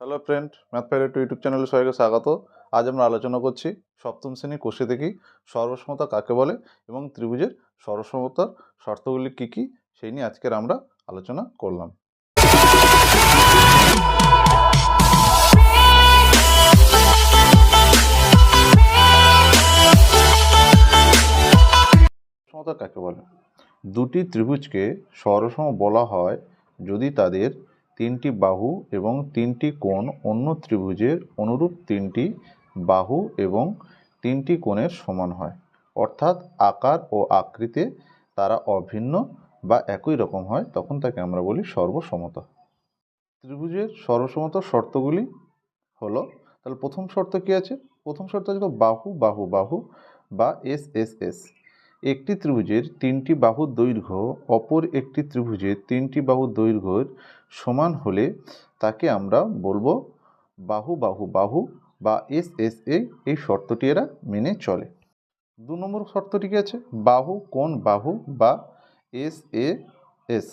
Hello friend math pilot YouTube চ্যানেলে সবাইকে স্বাগত। আজ আমরা আলোচনা করছি সপ্তম শ্রেণি কোষে দেখি সর্বসমতা কাকে বলে এবং ত্রিভুজের সর্বসমতার শর্তগুলি কী কী, সেই নিয়ে আজকের আমরা আলোচনা করলাম। সমতা কাকে বলে? দুটি ত্রিভুজকে সরসম বলা হয় যদি তাদের তিনটি বাহু এবং তিনটি কোণ অন্য ত্রিভুজের অনুরূপ তিনটি বাহু এবং তিনটি কোণের সমান হয়। অর্থাৎ আকার ও আকৃতিতে তারা অভিন্ন বা একই রকম হয়, তখন তাকে আমরা বলি সর্বসমতা। ত্রিভুজের সর্বসমতার শর্তগুলি হলো, তাহলে প্রথম শর্ত কী আছে? প্রথম শর্ত আছে বাহু বাহু বাহু বা এস এস এস একটি ত্রিভুজের তিনটি বাহুর দৈর্ঘ্য, অপর একটি ত্রিভুজের তিনটি বাহুর দৈর্ঘ্যের সমান হলে তাকে আমরা বলব বাহু বাহু বাহু বা এস এস এ। এই শর্তটি এরা মেনে চলে। দু নম্বর শর্তটি কি আছে? বাহু কোন বাহু বা এস এ এস।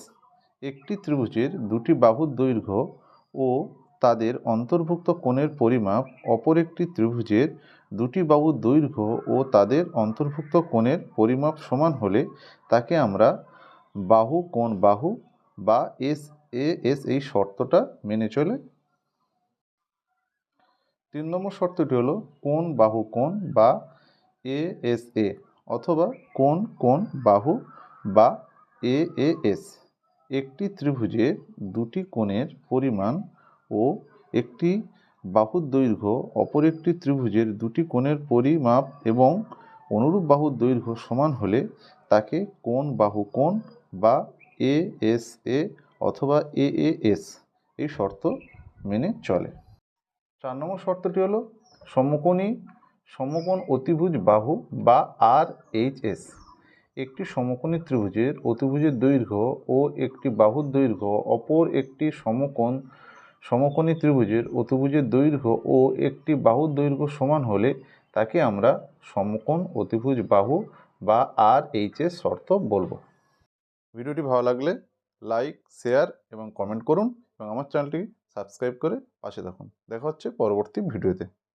একটি ত্রিভুজের দুটি বাহুর দৈর্ঘ্য ও তাদের অন্তর্ভুক্ত কোণের পরিমাপ, অপর একটি ত্রিভুজের দুটি বাহুর দৈর্ঘ্য ও তাদের অন্তর্ভুক্ত কোণের পরিমাপ সমান হলে তাকে আমরা বাহু কোণ বাহু বা এস এ এস এই শর্তটা মেনে চলে। তিন নম্বর শর্তটি হলো কোণ বাহু কোণ বা এ এস এ অথবা কোণ কোণ বাহু বা এ এ এস। একটি ত্রিভুজে দুটি কোণের পরিমাণ ও একটি বাহুর দৈর্ঘ্য অপর একটি ত্রিভুজের দুটি কোণের পরিমাপ এবং অনুরূপ বাহুর দৈর্ঘ্য সমান হলে তাকে কোণ বাহু কোণ বা এ এস এ অথবা এ এ এস এই শর্ত মেনে চলে। চার নম্বর শর্তটি হলো সমকোণী সমকোণ অতিভুজ বাহু বা আর এইচ এস। একটি সমকোণী ত্রিভুজের অতিভুজের দৈর্ঘ্য ও একটি বাহুর দৈর্ঘ্য অপর একটি সমকোণ সমকোণী ত্রিভুজের অতিভুজের দৈর্ঘ্য ও একটি বাহুর দৈর্ঘ্য সমান হলে তাকে আমরা সমকোণ অতিভুজ বাহু বা আর এইচ এর শর্ত বলব। ভিডিওটি ভালো লাগলে লাইক, শেয়ার এবং কমেন্ট করুন এবং আমার চ্যানেলটি সাবস্ক্রাইব করে পাশে থাকুন। দেখা হচ্ছে পরবর্তী ভিডিওতে।